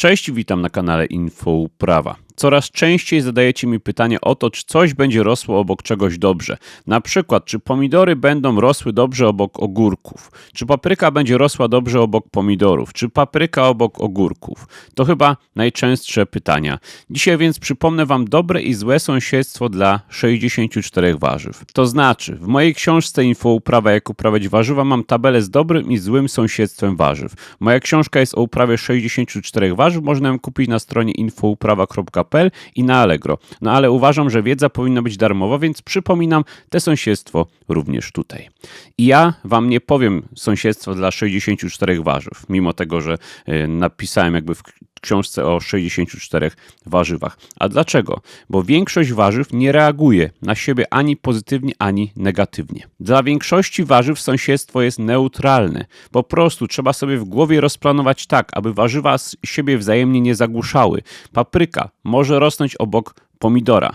Cześć, witam na kanale Info Uprawa. Coraz częściej zadajecie mi pytanie o to, czy coś będzie rosło obok czegoś dobrze. Na przykład, czy pomidory będą rosły dobrze obok ogórków? Czy papryka będzie rosła dobrze obok pomidorów? Czy papryka obok ogórków? To chyba najczęstsze pytania. Dzisiaj więc przypomnę Wam dobre i złe sąsiedztwo dla 64 warzyw. To znaczy, w mojej książce Info Uprawa jak uprawiać warzywa mam tabelę z dobrym i złym sąsiedztwem warzyw. Moja książka jest o uprawie 64 warzyw, można ją kupić na stronie infouprawa.pl i na Allegro. No ale uważam, że wiedza powinna być darmowa, więc przypominam te sąsiedztwo również tutaj. I ja wam nie powiem sąsiedztwo dla 64 warzyw, mimo tego, że y, napisałem jakby w książce o 64 warzywach. A dlaczego? Bo większość warzyw nie reaguje na siebie ani pozytywnie, ani negatywnie. Dla większości warzyw sąsiedztwo jest neutralne. Po prostu trzeba sobie w głowie rozplanować tak, aby warzywa siebie wzajemnie nie zagłuszały. Papryka może rosnąć obok pomidora.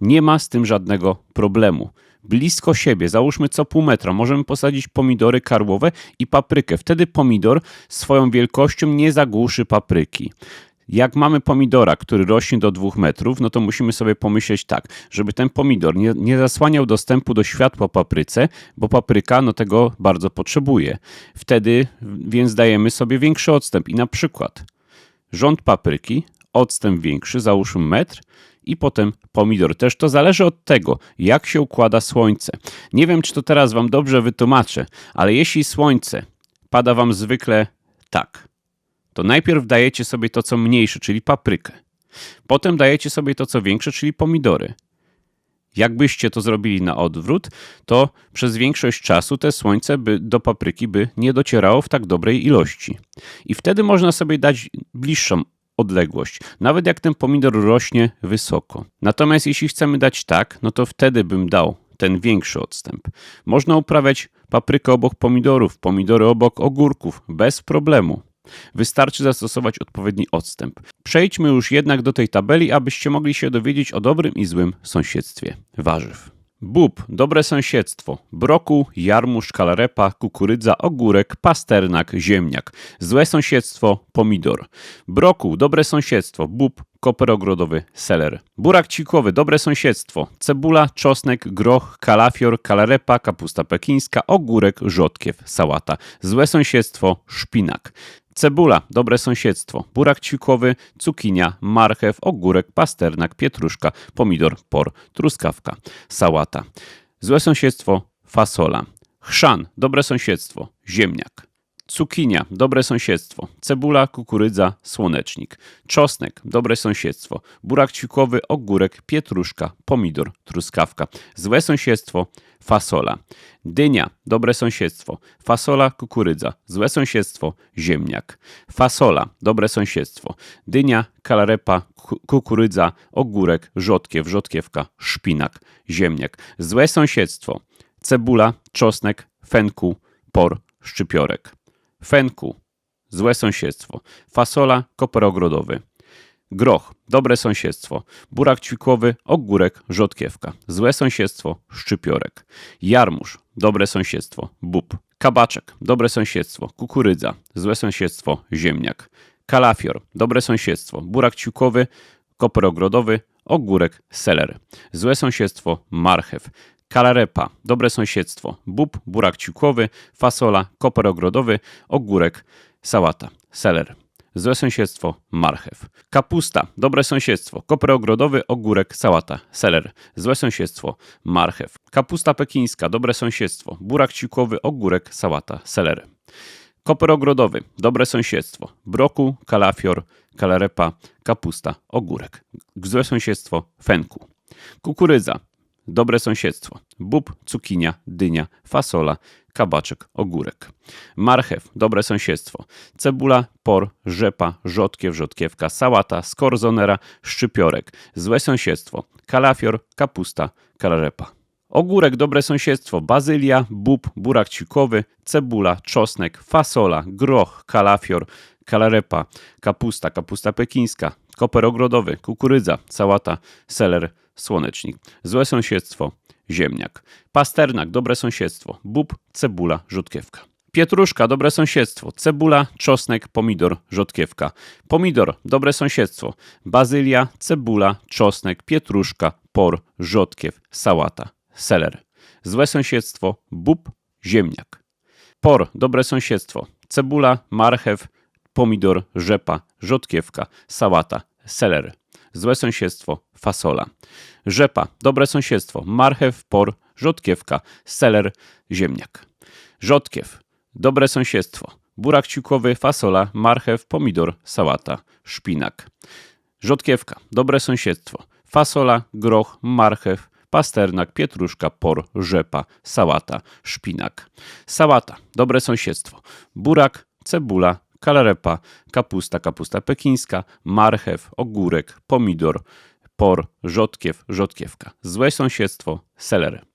Nie ma z tym żadnego problemu blisko siebie, załóżmy co pół metra, możemy posadzić pomidory karłowe i paprykę. Wtedy pomidor swoją wielkością nie zagłuszy papryki. Jak mamy pomidora, który rośnie do dwóch metrów, no to musimy sobie pomyśleć tak, żeby ten pomidor nie, nie zasłaniał dostępu do światła papryce, bo papryka no tego bardzo potrzebuje. Wtedy więc dajemy sobie większy odstęp i na przykład rząd papryki, odstęp większy, załóżmy metr, i potem pomidor. Też to zależy od tego, jak się układa słońce. Nie wiem, czy to teraz Wam dobrze wytłumaczę, ale jeśli słońce pada Wam zwykle tak, to najpierw dajecie sobie to, co mniejsze, czyli paprykę. Potem dajecie sobie to, co większe, czyli pomidory. Jakbyście to zrobili na odwrót, to przez większość czasu te słońce by do papryki by nie docierało w tak dobrej ilości. I wtedy można sobie dać bliższą odległość, nawet jak ten pomidor rośnie wysoko. Natomiast jeśli chcemy dać tak, no to wtedy bym dał ten większy odstęp. Można uprawiać paprykę obok pomidorów, pomidory obok ogórków, bez problemu. Wystarczy zastosować odpowiedni odstęp. Przejdźmy już jednak do tej tabeli, abyście mogli się dowiedzieć o dobrym i złym sąsiedztwie warzyw. Bób, dobre sąsiedztwo, broku, jarmuż, kalarepa, kukurydza, ogórek, pasternak, ziemniak. Złe sąsiedztwo, pomidor. Broku, dobre sąsiedztwo, bób, koper ogrodowy, seler. Burak cikowy, dobre sąsiedztwo, cebula, czosnek, groch, kalafior, kalarepa, kapusta pekińska, ogórek, rzodkiew, sałata. Złe sąsiedztwo, szpinak. Cebula, dobre sąsiedztwo, burak ćwikowy, cukinia, marchew, ogórek, pasternak, pietruszka, pomidor, por, truskawka, sałata. Złe sąsiedztwo, fasola. Chrzan, dobre sąsiedztwo, ziemniak. Cukinia, dobre sąsiedztwo. Cebula, kukurydza, słonecznik. Czosnek, dobre sąsiedztwo. Burak ćwikowy, ogórek, pietruszka, pomidor, truskawka. Złe sąsiedztwo, fasola. Dynia, dobre sąsiedztwo. Fasola, kukurydza. Złe sąsiedztwo, ziemniak. Fasola, dobre sąsiedztwo. Dynia, kalarepa, kukurydza, ogórek, rzodkiew, rzodkiewka, szpinak, ziemniak. Złe sąsiedztwo. Cebula, czosnek, fenku, por, szczypiorek fenku, złe sąsiedztwo, fasola, koper ogrodowy, groch, dobre sąsiedztwo, burak ćwikowy, ogórek, rzodkiewka, złe sąsiedztwo, szczypiorek, jarmuż, dobre sąsiedztwo, bób, kabaczek, dobre sąsiedztwo, kukurydza, złe sąsiedztwo, ziemniak, kalafior, dobre sąsiedztwo, burak ćwikowy, koper ogrodowy, ogórek, seler, złe sąsiedztwo, marchew, kalarepa, dobre sąsiedztwo, bób, burak ciukowy, fasola, koper ogrodowy, ogórek, sałata, seler. Złe sąsiedztwo, marchew. Kapusta, dobre sąsiedztwo, koper ogrodowy, ogórek, sałata, seler. Złe sąsiedztwo, marchew. Kapusta pekińska, dobre sąsiedztwo, burak ciukowy, ogórek, sałata, seler. Koper ogrodowy, dobre sąsiedztwo, broku, kalafior, kalarepa, kapusta, ogórek. Złe sąsiedztwo, fenku. Kukurydza, Dobre sąsiedztwo. Bób, cukinia, dynia, fasola, kabaczek, ogórek. Marchew, dobre sąsiedztwo. Cebula, por, rzepa, rzodkiew, rzodkiewka, sałata, skorzonera, szczypiorek. Złe sąsiedztwo. Kalafior, kapusta, kalarepa. Ogórek, dobre sąsiedztwo, bazylia, bób, burak cikowy, cebula, czosnek, fasola, groch, kalafior, kalarepa, kapusta, kapusta pekińska, koper ogrodowy, kukurydza, sałata, seler, słonecznik. Złe sąsiedztwo, ziemniak. Pasternak, dobre sąsiedztwo, bób, cebula, rzutkiewka. Pietruszka, dobre sąsiedztwo. Cebula, czosnek, pomidor, rzodkiewka. Pomidor, dobre sąsiedztwo. Bazylia, cebula, czosnek, pietruszka, por, rzodkiew, sałata, seler. Złe sąsiedztwo, bób, ziemniak. Por, dobre sąsiedztwo. Cebula, marchew, pomidor, rzepa, rzodkiewka, sałata, seler. Złe sąsiedztwo, fasola. Rzepa, dobre sąsiedztwo. Marchew, por, rzodkiewka, seler, ziemniak. Rzodkiew, dobre sąsiedztwo. Burak ciukowy, fasola, marchew, pomidor, sałata, szpinak. Rzodkiewka, dobre sąsiedztwo. Fasola, groch, marchew, pasternak, pietruszka, por, rzepa, sałata, szpinak. Sałata, dobre sąsiedztwo. Burak, cebula, kalarepa, kapusta, kapusta pekińska, marchew, ogórek, pomidor, por, rzodkiew, rzodkiewka. Złe sąsiedztwo, seler.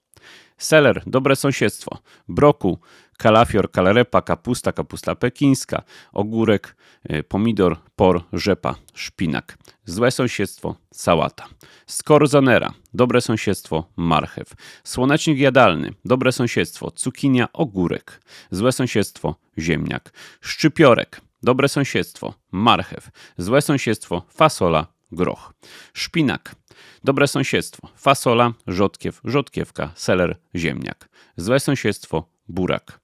Seler, dobre sąsiedztwo. Broku, kalafior, kalarepa, kapusta, kapusta pekińska, ogórek, y, pomidor, por, rzepa, szpinak. Złe sąsiedztwo, sałata. Skorzonera, dobre sąsiedztwo, marchew. Słonecznik jadalny, dobre sąsiedztwo, cukinia, ogórek. Złe sąsiedztwo, ziemniak. Szczypiorek, dobre sąsiedztwo, marchew. Złe sąsiedztwo, fasola, groch. Szpinak, dobre sąsiedztwo, fasola, rzodkiew, rzodkiewka, seler, ziemniak. Złe sąsiedztwo, burak.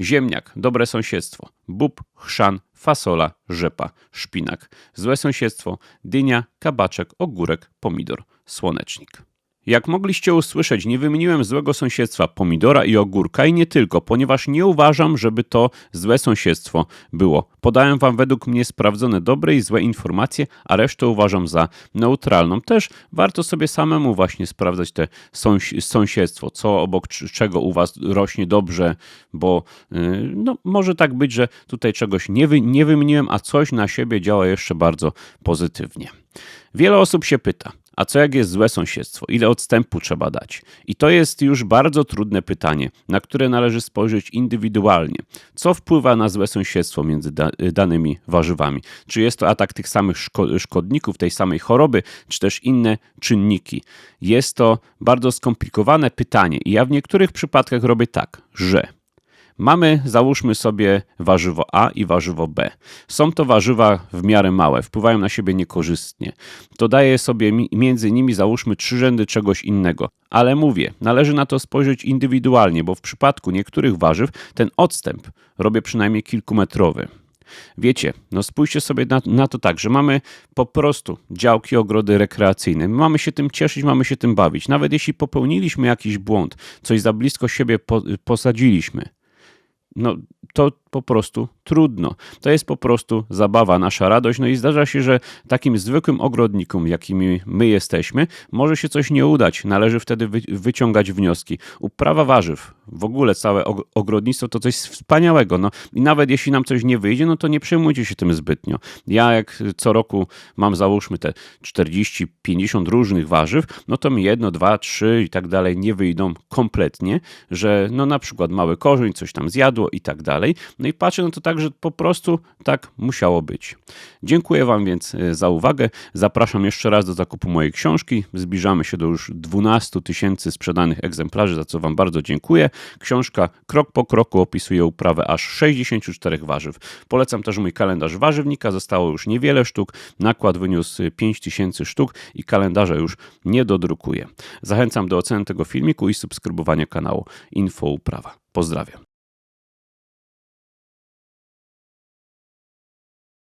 Ziemniak, dobre sąsiedztwo, bób, chrzan, fasola, rzepa, szpinak. Złe sąsiedztwo, dynia, kabaczek, ogórek, pomidor, słonecznik. Jak mogliście usłyszeć, nie wymieniłem złego sąsiedztwa pomidora i ogórka i nie tylko, ponieważ nie uważam, żeby to złe sąsiedztwo było. Podałem wam według mnie sprawdzone dobre i złe informacje, a resztę uważam za neutralną. Też warto sobie samemu właśnie sprawdzać te sąsi- sąsiedztwo, co obok czego u was rośnie dobrze, bo yy, no, może tak być, że tutaj czegoś nie, wy- nie wymieniłem, a coś na siebie działa jeszcze bardzo pozytywnie. Wiele osób się pyta, a co jak jest złe sąsiedztwo? Ile odstępu trzeba dać? I to jest już bardzo trudne pytanie, na które należy spojrzeć indywidualnie. Co wpływa na złe sąsiedztwo między da- danymi warzywami? Czy jest to atak tych samych szko- szkodników, tej samej choroby, czy też inne czynniki? Jest to bardzo skomplikowane pytanie i ja w niektórych przypadkach robię tak, że Mamy, załóżmy sobie warzywo A i warzywo B. Są to warzywa w miarę małe, wpływają na siebie niekorzystnie. To daje sobie mi- między nimi, załóżmy, trzy rzędy czegoś innego. Ale mówię, należy na to spojrzeć indywidualnie, bo w przypadku niektórych warzyw ten odstęp robię przynajmniej kilkumetrowy. Wiecie, no spójrzcie sobie na, na to tak, że mamy po prostu działki, ogrody rekreacyjne. My mamy się tym cieszyć, mamy się tym bawić. Nawet jeśli popełniliśmy jakiś błąd, coś za blisko siebie po, posadziliśmy, no to po prostu trudno. To jest po prostu zabawa, nasza radość. No i zdarza się, że takim zwykłym ogrodnikom, jakimi my jesteśmy, może się coś nie udać. Należy wtedy wy, wyciągać wnioski. Uprawa warzyw, w ogóle całe og- ogrodnictwo to coś wspaniałego. No i nawet jeśli nam coś nie wyjdzie, no to nie przejmujcie się tym zbytnio. Ja jak co roku mam załóżmy te 40-50 różnych warzyw, no to mi jedno, dwa, trzy i tak dalej nie wyjdą kompletnie, że no na przykład mały korzeń coś tam zjadło i tak dalej. No i patrzę no to tak, że po prostu tak musiało być. Dziękuję Wam więc e, za uwagę. Zapraszam jeszcze raz do zakupu mojej książki. Zbliżamy się do już 12 tysięcy sprzedanych egzemplarzy, za co Wam bardzo dziękuję. Książka krok po kroku opisuje uprawę aż 64 warzyw. Polecam też mój kalendarz warzywnika. Zostało już niewiele sztuk. Nakład wyniósł 5000 sztuk i kalendarza już nie dodrukuję. Zachęcam do oceny tego filmiku i subskrybowania kanału Info Uprawa. Pozdrawiam.